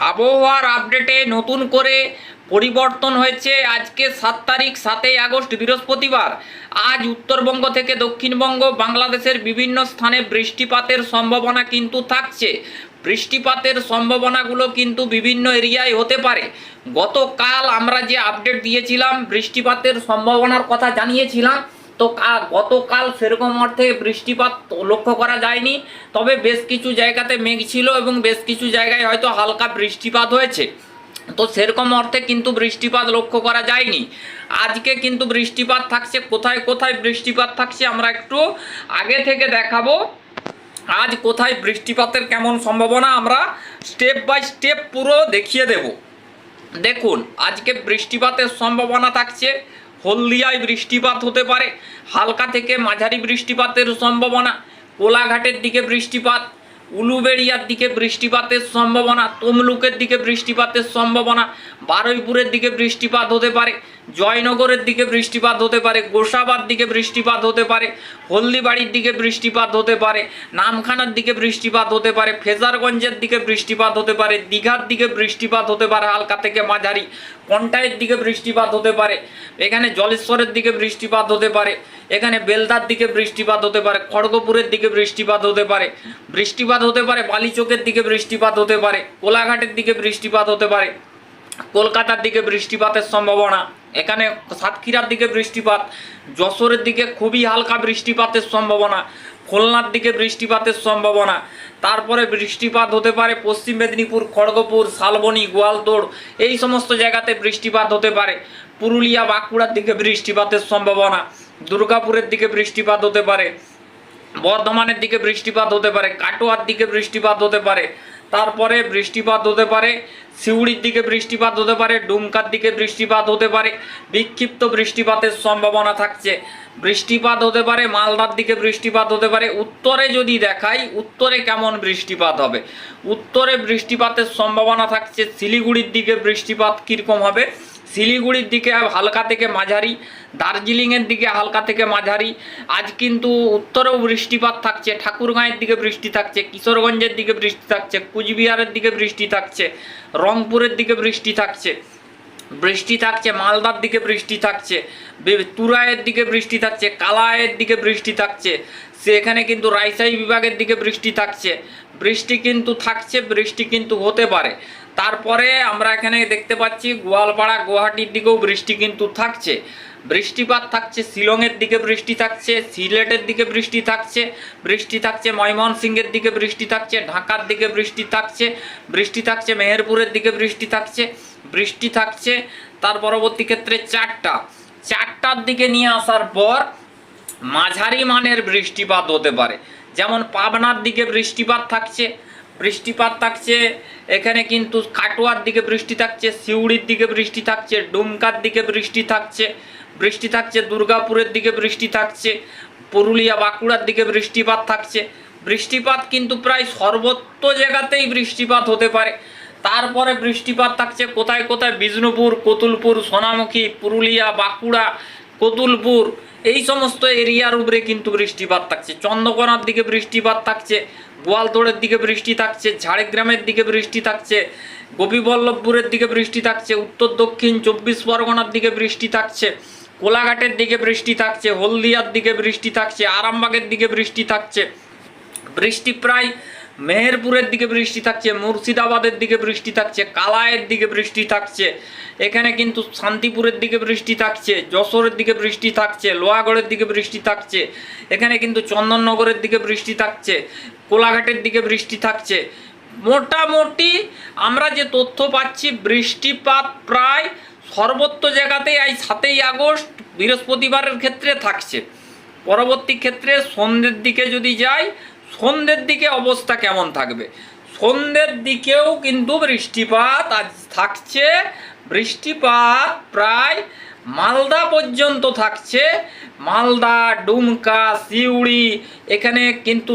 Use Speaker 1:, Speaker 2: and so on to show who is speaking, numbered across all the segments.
Speaker 1: আবহাওয়ার আপডেটে নতুন করে পরিবর্তন হয়েছে আজকে সাত তারিখ, সাতই আগস্ট, বৃহস্পতিবার। আজ উত্তরবঙ্গ থেকে দক্ষিণবঙ্গ, বাংলাদেশের বিভিন্ন স্থানে বৃষ্টিপাতের সম্ভাবনা কিন্তু থাকছে। বৃষ্টিপাতের সম্ভাবনাগুলো কিন্তু বিভিন্ন এরিয়ায় হতে পারে। গতকাল আমরা যে আপডেট দিয়েছিলাম, বৃষ্টিপাতের সম্ভাবনার কথা জানিয়েছিলাম তো গতকাল সেরকম অর্থে বৃষ্টিপাত লক্ষ্য করা যায়নি। তবে বেশ কিছু জায়গাতে মেঘ ছিল এবং বেশ কিছু জায়গায় হয়তো হালকা বৃষ্টিপাত হয়েছে। তো সেরকম অর্থে কিন্তু বৃষ্টিপাত লক্ষ্য করা যায়নি। আজকে কিন্তু বৃষ্টিপাত থাকছে। কোথায় কোথায় বৃষ্টিপাত থাকছে আমরা একটু আগে থেকে দেখাবো। আজ কোথায় বৃষ্টিপাতের কেমন সম্ভাবনা আমরা স্টেপ বাই স্টেপ পুরো দেখিয়ে দেবো। দেখুন, আজকে বৃষ্টিপাতের সম্ভাবনা থাকছে। হলদিয়ায় বৃষ্টিপাত হতে পারে। হালকা থেকে মাঝারি বৃষ্টিপাতের সম্ভাবনা। কোলাঘাটের দিকে বৃষ্টিপাত। উলুবেড়িয়ার দিকে বৃষ্টিপাতের সম্ভাবনা। তমলুকের দিকে বৃষ্টিপাতের সম্ভাবনা। বারুইপুরের দিকে বৃষ্টিপাত হতে পারে। জয়নগরের দিকে বৃষ্টিপাত হতে পারে গোসাবার দিকে বৃষ্টিপাত হতে পারে হলদিবাড়ির দিকে বৃষ্টিপাত হতে পারে নামখানার দিকে বৃষ্টিপাত হতে পারে ফেজারগঞ্জের দিকে বৃষ্টিপাত হতে পারে দীঘার দিকে বৃষ্টিপাত হতে পারে হালকা থেকে মাঝারি কন্টাইয়ের দিকে বৃষ্টিপাত হতে পারে এখানে জলেশ্বরের দিকে বৃষ্টিপাত হতে পারে এখানে বেলদার দিকে বৃষ্টিপাত হতে পারে খড়গপুরের দিকে বৃষ্টিপাত হতে পারে বৃষ্টিপাত হতে পারে বালিচকের দিকে বৃষ্টিপাত হতে পারে কোলাঘাটের দিকে বৃষ্টিপাত হতে পারে কলকাতার দিকে বৃষ্টিপাতের সম্ভাবনা এখানে সাতক্ষীরার দিকে বৃষ্টিপাত, যশোরের দিকে খুবই হালকা বৃষ্টিপাতের সম্ভাবনা, খুলনার দিকে বৃষ্টিপাতের সম্ভাবনা। তারপরে বৃষ্টিপাত হতে পারে পশ্চিম মেদিনীপুর, খড়গপুর, শালবনী, গোয়ালতোড়, এই সমস্ত জায়গাতে বৃষ্টিপাত হতে পারে। পুরুলিয়া, বাঁকুড়ার দিকে বৃষ্টিপাতের সম্ভাবনা, দুর্গাপুরের দিকে বৃষ্টিপাত হতে পারে, বর্ধমানের দিকে বৃষ্টিপাত হতে পারে, কাটোয়ার দিকে বৃষ্টিপাত হতে পারে। তারপরে বৃষ্টিপাত হতে পারে, শিউড়ির দিকে বৃষ্টিপাত হতে পারে, ডুমকার দিকে বৃষ্টিপাত হতে পারে, বিক্ষিপ্ত বৃষ্টিপাতের সম্ভাবনা থাকছে। বৃষ্টিপাত হতে পারে, মালদার দিকে বৃষ্টিপাত হতে পারে। উত্তরে যদি দেখাই, উত্তরে কেমন বৃষ্টিপাত হবে? উত্তরে বৃষ্টিপাতের সম্ভাবনা থাকছে, শিলিগুড়ির দিকে বৃষ্টিপাত কীরকম হবে? শিলিগুড়ির দিকে হালকা থেকে মাঝারি, দার্জিলিংয়ের দিকে হালকা থেকে মাঝারি। আজ কিন্তু উত্তরেও বৃষ্টিপাত থাকছে, ঠাকুরগাঁয়ের দিকে বৃষ্টি থাকছে, কিশোরগঞ্জের দিকে বৃষ্টি থাকছে, কুচবিহারের দিকে বৃষ্টি থাকছে, রংপুরের দিকে বৃষ্টি থাকছে। বৃষ্টি থাকছে, মালদার দিকে বৃষ্টি থাকছে তুরায়ের দিকে বৃষ্টি থাকছে কালায়ের দিকে বৃষ্টি থাকছে, সেখানে কিন্তু রাইসাই বিভাগের দিকে বৃষ্টি থাকছে। বৃষ্টি কিন্তু থাকছে, বৃষ্টি কিন্তু হতে পারে। তারপরে আমরা এখানে দেখতে পাচ্ছি গোয়ালপাড়া, গুয়াহাটির দিকেও বৃষ্টি কিন্তু থাকছে। বৃষ্টিপাত থাকছে, শিলংয়ের দিকে বৃষ্টি থাকছে, সিলেটের দিকে বৃষ্টি থাকছে বৃষ্টি থাকছে, ময়মনসিংহের দিকে বৃষ্টি থাকছে, ঢাকার দিকে বৃষ্টি থাকছে বৃষ্টি থাকছে, মেহেরপুরের দিকে বৃষ্টি থাকছে বৃষ্টি থাকছে, তার পরবর্তী ক্ষেত্রে চারটা। চারটার দিকে নিয়ে আসার পর মাঝারি মানের বৃষ্টিপাত হতে পারে। যেমন পাবনার দিকে বৃষ্টিপাত থাকছে বৃষ্টিপাত থাকছে, এখানে কিন্তু কাটোয়ার দিকে বৃষ্টি থাকছে, সিউড়ির দিকে বৃষ্টি থাকছে, ডুমকার দিকে বৃষ্টি থাকছে বৃষ্টি থাকছে দুর্গাপুরের দিকে বৃষ্টি থাকছে, পুরুলিয়া বাঁকুড়ার দিকে বৃষ্টিপাত থাকছে। বৃষ্টিপাত কিন্তু প্রায় সর্বত্র জায়গাতেই বৃষ্টিপাত হতে পারে। তারপরে বৃষ্টিপাত থাকছে কোথায় কোথায়? বিষ্ণুপুর, কতুলপুর, সোনামুখী, পুরুলিয়া, বাঁকুড়া, কতুলপুর, এই সমস্ত এরিয়ার উপরে কিন্তু বৃষ্টিপাত থাকছে। চন্দ্রকোনার দিকে বৃষ্টিপাত থাকছে। গোয়ালতোড়ের দিকে বৃষ্টি থাকছে, ঝাড়গ্রামের দিকে বৃষ্টি থাকছে, গোপীবল্লভপুরের দিকে বৃষ্টি থাকছে, উত্তর, দক্ষিণ, চব্বিশ পরগনার দিকে বৃষ্টি থাকছে, কোলাঘাটের দিকে বৃষ্টি থাকছে, হলদিয়ার দিকে বৃষ্টি থাকছে, আরামবাগের দিকে বৃষ্টি থাকছে। বৃষ্টি প্রায় মেহেরপুরের দিকে বৃষ্টি থাকছে, মুর্শিদাবাদের দিকে বৃষ্টি থাকছে কালায়ের দিকে বৃষ্টি থাকছে, এখানে কিন্তু শান্তিপুরের দিকে বৃষ্টি থাকছে, যশোরের দিকে বৃষ্টি থাকছে, লোহাগড়ের দিকে বৃষ্টি থাকছে, এখানে কিন্তু চন্দননগরের দিকে বৃষ্টি থাকছে, কোলাঘাটের দিকে বৃষ্টি থাকছে। মোটামুটি আমরা যে তথ্য পাচ্ছি, বৃষ্টিপাত প্রায় সর্বত্র জায়গাতেই এই সাতই আগস্ট বৃহস্পতিবারের ক্ষেত্রে থাকছে। পরবর্তী ক্ষেত্রে সন্ধ্যের দিকে যদি যাই সন্ধ্যের দিকে অবস্থা কেমন থাকবে? সন্ধ্যের দিকেও কিন্তু বৃষ্টিপাত আজ থাকছে। বৃষ্টিপাত প্রায় মালদা পর্যন্ত থাকছে। মালদা ডুমকা সিউড়ি এখানে কিন্তু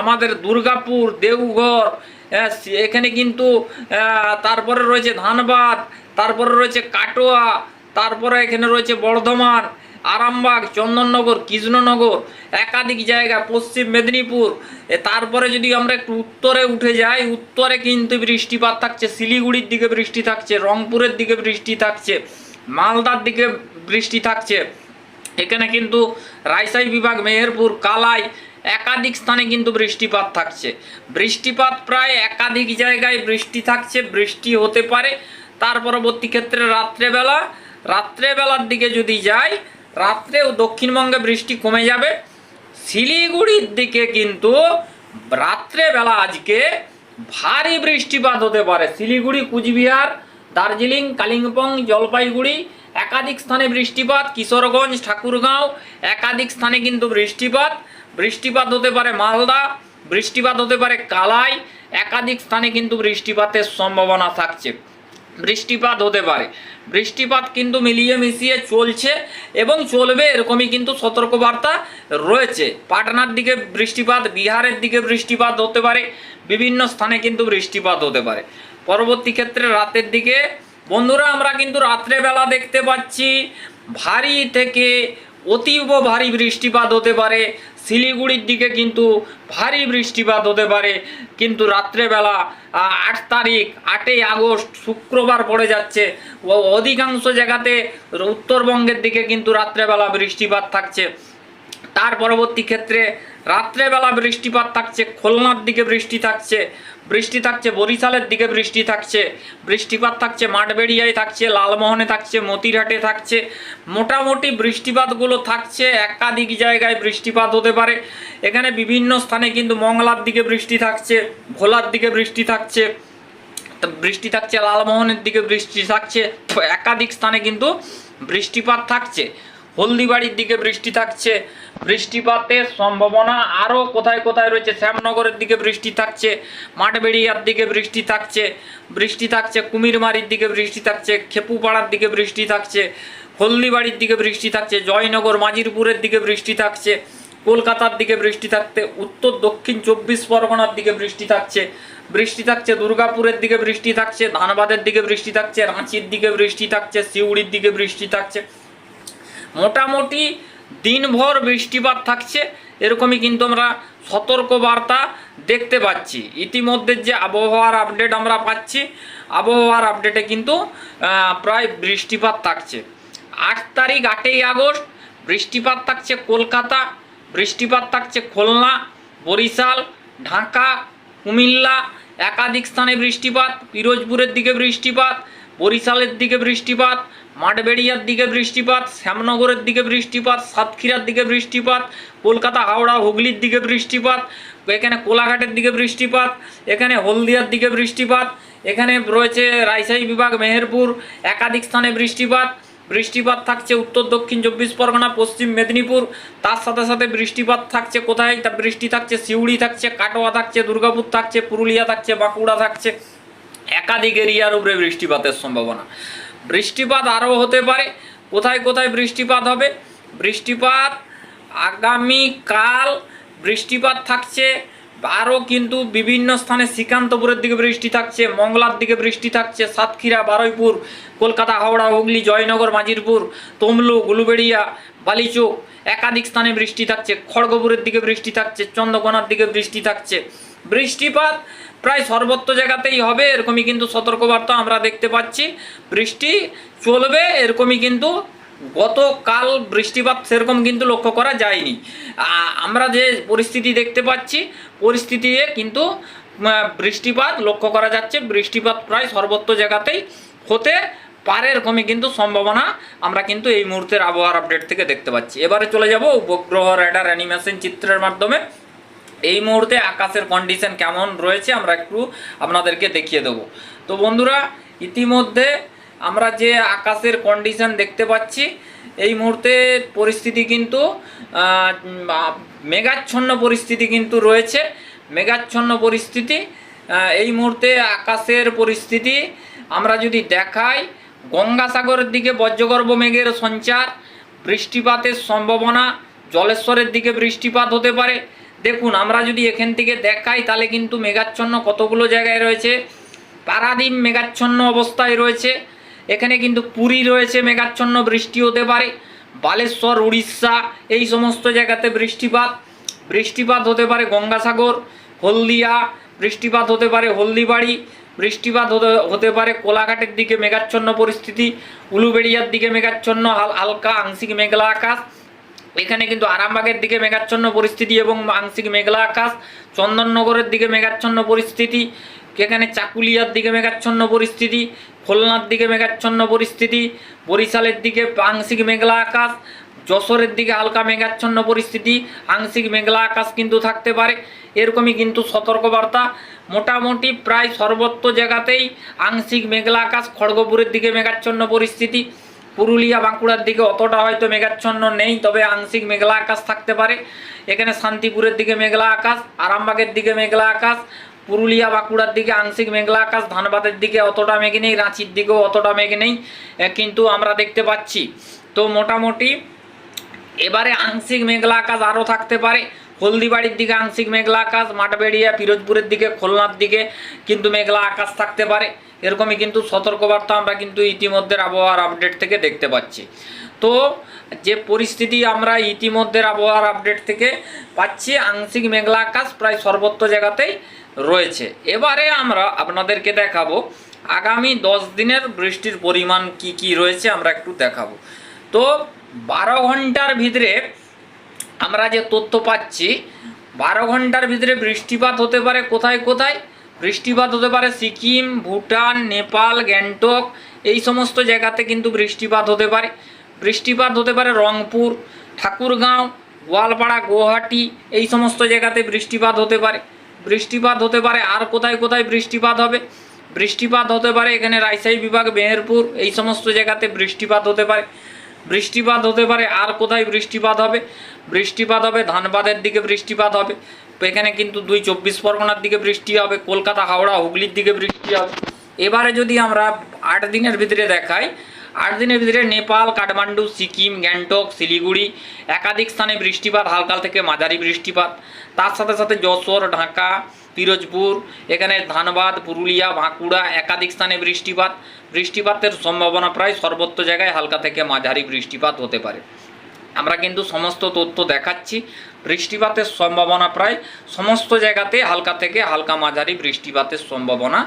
Speaker 1: আমাদের দুর্গাপুর দেওঘর হ্যাঁ, এখানে কিন্তু তারপরে রয়েছে ধানবাদ তারপরে রয়েছে কাটোয়া তারপরে এখানে রয়েছে বর্ধমান আরামবাগ, চন্দননগর, কৃষ্ণনগর, একাধিক জায়গা, পশ্চিম মেদিনীপুর। তারপরে যদি আমরা একটু উত্তরে উঠে যাই, উত্তরে কিন্তু বৃষ্টিপাত থাকছে, শিলিগুড়ির দিকে বৃষ্টি থাকছে, রংপুরের দিকে বৃষ্টি থাকছে, মালদার দিকে বৃষ্টি থাকছে। এখানে কিন্তু রাজশাহী বিভাগ, মেহেরপুর, কালাই একাধিক স্থানে কিন্তু বৃষ্টিপাত থাকছে। বৃষ্টিপাত প্রায় একাধিক জায়গায় বৃষ্টি থাকছে, বৃষ্টি হতে পারে। তার পরবর্তী ক্ষেত্রে রাত্রেবেলা, রাত্রেবেলার দিকে যদি যাই রাত্রেও দক্ষিণবঙ্গে বৃষ্টি কমে যাবে। শিলিগুড়ির দিকে কিন্তু রাত্রেবেলা আজকে ভারী বৃষ্টিপাত হতে পারে। শিলিগুড়ি, কুচবিহার, দার্জিলিং, কালিম্পং, জলপাইগুড়ি একাধিক স্থানে বৃষ্টিপাত। কিশোরগঞ্জ, ঠাকুরগাঁও একাধিক স্থানে কিন্তু বৃষ্টিপাত। বৃষ্টিপাত হতে পারে মালদা, বৃষ্টিপাত হতে পারে কালাই। একাধিক স্থানে কিন্তু বৃষ্টিপাতের সম্ভাবনা থাকছে। বৃষ্টিপাত হতে পারে। বৃষ্টিপাত কিন্তু মিলিয়ে মিশিয়ে চলছে এবং চলবে, এরকমই কিন্তু সতর্কবার্তা রয়েছে। পাটনার দিকে বৃষ্টিপাত, বিহারের দিকে বৃষ্টিপাত হতে পারে, বিভিন্ন স্থানে কিন্তু বৃষ্টিপাত হতে পারে। পরবর্তী ক্ষেত্রে রাতের দিকে, বন্ধুরা, আমরা কিন্তু রাত্রেবেলা দেখতে পাচ্ছি, ভারী থেকে অতীব ভারী বৃষ্টিপাত হতে পারে। শিলিগুড়ির দিকে কিন্তু ভারী বৃষ্টিপাত হতে পারে। কিন্তু রাত্রেবেলা আট তারিখ, আটই আগস্ট শুক্রবার পড়ে যাচ্ছে। অধিকাংশ জায়গাতে উত্তরবঙ্গের দিকে কিন্তু রাত্রেবেলা বৃষ্টিপাত থাকছে। তার পরবর্তী ক্ষেত্রে রাত্রেবেলা বৃষ্টিপাত থাকছে, খুলনার দিকে বৃষ্টি থাকছে বৃষ্টি থাকছে বরিশালের দিকে বৃষ্টি থাকছে, বৃষ্টিপাত থাকছে মাঠবেড়িয়ায় থাকছে, লালমোহনে থাকছে, মতিরহাটে থাকছে। মোটামুটি বৃষ্টিপাতগুলো থাকছে, একাধিক জায়গায় বৃষ্টিপাত হতে পারে। এখানে বিভিন্ন স্থানে কিন্তু মংলার দিকে বৃষ্টি থাকছে, ভোলার দিকে বৃষ্টি থাকছে বৃষ্টি থাকছে, লালমোহনের দিকে বৃষ্টি থাকছে, একাধিক স্থানে কিন্তু বৃষ্টিপাত থাকছে। হলদিবাড়ির দিকে বৃষ্টি থাকছে বৃষ্টিপাতের সম্ভাবনা আরও কোথায় কোথায় রয়েছে শ্যামনগরের দিকে বৃষ্টি থাকছে মাঠবেড়িয়ার দিকে বৃষ্টি থাকছে বৃষ্টি থাকছে কুমিরমারির দিকে বৃষ্টি থাকছে খেপুপাড়ার দিকে বৃষ্টি থাকছে হলদিবাড়ির দিকে বৃষ্টি থাকছে জয়নগর মাজিরপুরের দিকে বৃষ্টি থাকছে কলকাতার দিকে বৃষ্টি থাকতে উত্তর দক্ষিণ চব্বিশ পরগনার দিকে বৃষ্টি থাকছে বৃষ্টি থাকছে দুর্গাপুরের দিকে বৃষ্টি থাকছে ধানবাদের দিকে বৃষ্টি থাকছে রাঁচির দিকে বৃষ্টি থাকছে সিউড়ির দিকে বৃষ্টি থাকছে মোটামুটি দিনভর বৃষ্টিপাত থাকছে, এরকমই কিন্তু আমরা সতর্ক বার্তা দেখতে পাচ্ছি। ইতিমধ্যে যে আবহাওয়ার আপডেট আমরা পাচ্ছি, আবহাওয়ার আপডেটে কিন্তু প্রায় বৃষ্টিপাত থাকছে। আট তারিখ আটই আগস্ট, বৃষ্টিপাত থাকছে কলকাতা, বৃষ্টিপাত থাকছে খুলনা, বরিশাল, ঢাকা, কুমিল্লা, একাধিক স্থানে বৃষ্টিপাত, পিরোজপুরের দিকে বৃষ্টিপাত, বরিশালের দিকে বৃষ্টিপাত মাঠবেড়িয়ার দিকে বৃষ্টিপাত, শ্যামনগরের দিকে বৃষ্টিপাত, সাতক্ষীরার দিকে বৃষ্টিপাত, কলকাতা, হাওড়া, হুগলির দিকে বৃষ্টিপাত, এখানে কোলাঘাটের দিকে বৃষ্টিপাত, এখানে হলদিয়ার দিকে বৃষ্টিপাত, এখানে রয়েছে রাজশাহী বিভাগ, মেহেরপুর, একাধিক স্থানে বৃষ্টিপাত। বৃষ্টিপাত থাকছে উত্তর, দক্ষিণ চব্বিশ পরগনা, পশ্চিম মেদিনীপুর। তার সাথে সাথে বৃষ্টিপাত থাকছে কোথায়? তা বৃষ্টি থাকছে সিউড়ি থাকছে, কাটোয়া থাকছে, দুর্গাপুর থাকছে, পুরুলিয়া থাকছে, বাঁকুড়া থাকছে। একাধিক এরিয়ার উপরে বৃষ্টিপাতের সম্ভাবনা। বৃষ্টিপাত আরও হতে পারে। কোথায় কোথায় বৃষ্টিপাত হবে? বৃষ্টিপাত আগামীকাল বৃষ্টিপাত থাকছে। আরও কিন্তু বিভিন্ন স্থানে শ্রীকান্তপুরের দিকে বৃষ্টি থাকছে, মংলার দিকে বৃষ্টি থাকছে, সাতক্ষীরা, বারুইপুর, কলকাতা, হাওড়া, হুগলি, জয়নগর, মাজিরপুর তমলুক উলুবেড়িয়া বালিচোক একাধিক স্থানে বৃষ্টি থাকছে। খড়গপুরের দিকে বৃষ্টি থাকছে, চন্দ্রকোনার দিকে বৃষ্টি থাকছে। বৃষ্টিপাত প্রায় সর্বত্র জায়গাতেই হবে, এরকমই কিন্তু সতর্কবার্তা আমরা দেখতে পাচ্ছি। বৃষ্টি চলবে, এরকমই কিন্তু গতকাল বৃষ্টিপাত সেরকম কিন্তু লক্ষ্য করা যায়নি। আমরা যে পরিস্থিতি দেখতে পাচ্ছি পরিস্থিতিতে কিন্তু বৃষ্টিপাত লক্ষ্য করা যাচ্ছে, বৃষ্টিপাত প্রায় সর্বত্র জায়গাতেই হতে পারে, এরকমই কিন্তু সম্ভাবনা আমরা কিন্তু এই মুহূর্তের আবহাওয়ার আপডেট থেকে দেখতে পাচ্ছি। এবারে চলে যাব উপগ্রহ রেডার অ্যানিমেশন চিত্রের মাধ্যমে। এই মুহূর্তে আকাশের কন্ডিশন কেমন রয়েছে আমরা একটু আপনাদেরকে দেখিয়ে দেবো। তো বন্ধুরা, ইতিমধ্যে আমরা যে আকাশের কন্ডিশন দেখতে পাচ্ছি, এই মুহূর্তে পরিস্থিতি কিন্তু মেঘাচ্ছন্ন পরিস্থিতি কিন্তু রয়েছে। মেঘাচ্ছন্ন পরিস্থিতি এই মুহূর্তে আকাশের পরিস্থিতি আমরা যদি দেখাই, গঙ্গাসাগরের দিকে বজ্রগর্ভ মেঘের সঞ্চার, বৃষ্টিপাতের সম্ভাবনা, জলেশ্বরের দিকে বৃষ্টিপাত হতে পারে দেখুন, আমরা যদি এখান থেকে দেখাই, তাহলে কিন্তু মেঘাচ্ছন্ন কতগুলো জায়গায় রয়েছে? পারাদ্বীপ মেঘাচ্ছন্ন অবস্থায় রয়েছে। এখানে কিন্তু পুরী রয়েছে মেঘাচ্ছন্ন, বৃষ্টি হতে পারে। বালেশ্বর, উড়িষ্যা, এই সমস্ত জায়গাতে বৃষ্টিপাত। বৃষ্টিপাত হতে পারে গঙ্গাসাগর, হলদিয়া, বৃষ্টিপাত হতে পারে হলদিবাড়ি, বৃষ্টিপাত হতে হতে পারে কোলাঘাটের দিকে মেঘাচ্ছন্ন পরিস্থিতি, উলুবেড়িয়ার দিকে মেঘাচ্ছন্ন হালকা আংশিক মেঘলা আকাশ। এখানে কিন্তু আরামবাগের দিকে মেঘাচ্ছন্ন পরিস্থিতি এবং আংশিক মেঘলা আকাশ, চন্দননগরের দিকে মেঘাচ্ছন্ন পরিস্থিতি, এখানে চাকুলিয়ার দিকে মেঘাচ্ছন্ন পরিস্থিতি, খুলনার দিকে মেঘাচ্ছন্ন পরিস্থিতি, বরিশালের দিকে আংশিক মেঘলা আকাশ, যশোরের দিকে হালকা মেঘাচ্ছন্ন পরিস্থিতি, আংশিক মেঘলা আকাশ কিন্তু থাকতে পারে। এরকমই কিন্তু সতর্কবার্তা। মোটামুটি প্রায় সর্বত্র জায়গাতেই আংশিক মেঘলা আকাশ খড়গপুরের দিকে মেঘাচ্ছন্ন পরিস্থিতি। পুরুলিয়া বাঁকুড়ার দিকে অতটা হয়তো মেঘাচ্ছন্ন নেই, তবে আংশিক মেঘলা আকাশ থাকতে পারে। এখানে শান্তিপুরের দিকে মেঘলা আকাশ, আরামবাগের দিকে মেঘলা আকাশ, পুরুলিয়া বাঁকুড়ার দিকে আংশিক মেঘলা আকাশ, ধানবাদের দিকে অতটা মেঘ নেই, রাঁচির দিকেও অতটা মেঘ নেই কিন্তু আমরা দেখতে পাচ্ছি। তো মোটামুটি এবারে আংশিক মেঘলা আকাশ আরও থাকতে পারে। হলদিবাড়ির দিকে আংশিক মেঘলা আকাশ, মাঠবেড়িয়া, পিরোজপুরের দিকে, খুলনার দিকে কিন্তু মেঘলা আকাশ থাকতে পারে। এরকমই কিন্তু সতর্কবার্তা আমরা কিন্তু ইতিমধ্যে আবহাওয়ার আপডেট থেকে দেখতে পাচ্ছি। তো যে পরিস্থিতি আমরা ইতিমধ্যে আবহাওয়ার আপডেট থেকে পাচ্ছি, আংশিক মেঘলা আকাশ প্রায় সর্বত্র জায়গাতেই রয়েছে। এবারে আমরা আপনাদেরকে দেখাবো আগামী দশ দিনের বৃষ্টির পরিমাণ কি কি রয়েছে আমরা একটু দেখাবো। তো বারো ঘণ্টার ভিতরে আমরা যে তথ্য পাচ্ছি, বারো ঘণ্টার ভিতরে বৃষ্টিপাত হতে পারে কোথায় কোথায়? বৃষ্টিপাত হতে পারে সিকিম, ভুটান, নেপাল, গ্যাংটক, এই সমস্ত জায়গাতে কিন্তু বৃষ্টিপাত হতে পারে। বৃষ্টিপাত হতে পারে রংপুর, ঠাকুরগাঁও, গোয়ালপাড়া, গুয়াহাটি, এই সমস্ত জায়গাতে বৃষ্টিপাত হতে পারে। বৃষ্টিপাত হতে পারে আর কোথায় কোথায় বৃষ্টিপাত হবে? বৃষ্টিপাত হতে পারে এখানে রাজশাহী বিভাগ, মেহেরপুর, এই সমস্ত জায়গাতে বৃষ্টিপাত হতে পারে। বৃষ্টিপাত হতে পারে, আর কোথায় বৃষ্টিপাত হবে? বৃষ্টিপাত হবে ধানবাদের দিকে বৃষ্টিপাত হবে। এখানে কিন্তু দুই চব্বিশ পরগনার দিকে বৃষ্টি হবে, কলকাতা, হাওড়া, হুগলির দিকে বৃষ্টি হবে। এবারে যদি আমরা আট দিনের ভিতরে দেখাই, আট দিনের ভিতরে নেপাল, কাঠমান্ডু, সিকিম, গ্যাংটক, শিলিগুড়ি একাধিক স্থানে বৃষ্টিপাত হালকা থেকে মাঝারি বৃষ্টিপাত। তার সাথে সাথে যশোর, ঢাকা পিরোজপুর এখানে ধানবাদ, পুরুলিয়া, বাঁকুড়া, একাধিক স্থানে বৃষ্টিপাত। বৃষ্টিপাতের সম্ভাবনা প্রায় সর্বত্র জায়গায় হালকা থেকে মাঝারি বৃষ্টিপাত হতে পারে। আমরা কিন্তু সমস্ত তথ্য দেখাচ্ছি। বৃষ্টিপাতের সম্ভাবনা প্রায় সমস্ত জায়গাতে হালকা থেকে হালকা মাঝারি বৃষ্টিপাতের সম্ভাবনা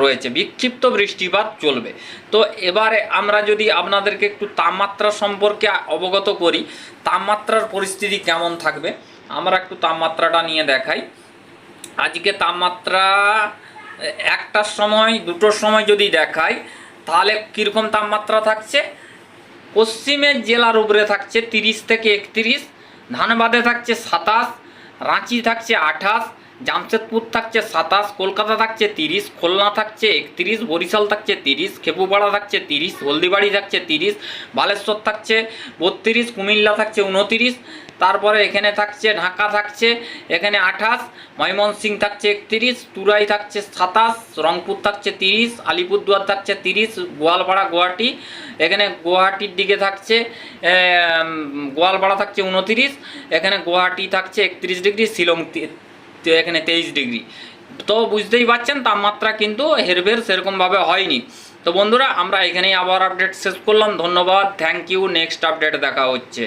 Speaker 1: রয়েছে। বিক্ষিপ্ত বৃষ্টিপাত চলবে। তো এবারে আমরা যদি আপনাদেরকে একটু তাপমাত্রা সম্পর্কে অবগত করি, তাপমাত্রার পরিস্থিতি কেমন থাকবে? আমরা একটু তাপমাত্রাটা নিয়ে দেখাই। আজকে তাপমাত্রা একটার সময় দুটোর সময় যদি দেখাই, তাহলে কীরকম তাপমাত্রা থাকছে? পশ্চিমের জেলার উপরে থাকছে তিরিশ থেকে একত্রিশ, ধানবাদে থাকছে সাতাশ, রাঁচি থাকছে আঠাশ, জামশেদপুর থাকছে সাতাশ, কলকাতা থাকছে তিরিশ, খুলনা থাকছে একত্রিশ, বরিশাল থাকছে তিরিশ, খেপুপাড়া থাকছে তিরিশ, হলদিবাড়ি থাকছে তিরিশ, বালেশ্বর থাকছে বত্রিশ, কুমিল্লা থাকছে উনতিরিশ তারপরে এখানে থাকছে ঢাকা থাকছে, এখানে আঠাশ ময়মনসিং থাকছে একত্রিশ, তুরাই থাকছে সাতাশ, রংপুর থাকছে তিরিশ, আলিপুরদুয়ার থাকছে তিরিশ, গোয়ালপাড়া গুয়াহাটি, এখানে গুয়াহাটির দিকে থাকছে গোয়ালপাড়া থাকছে উনতিরিশ, এখানে গুয়াহাটি থাকছে একত্রিশ ডিগ্রি, শিলং এখানে তেইশ ডিগ্রি। তো বুঝতেই পারছেন তাপমাত্রা কিন্তু হেরফের সেরকমভাবে হয়নি। তো বন্ধুরা, আমরা এখানেই আবার আপডেট শেষ করলাম। ধন্যবাদ। থ্যাংক ইউ নেক্সট আপডেট দেখা হচ্ছে।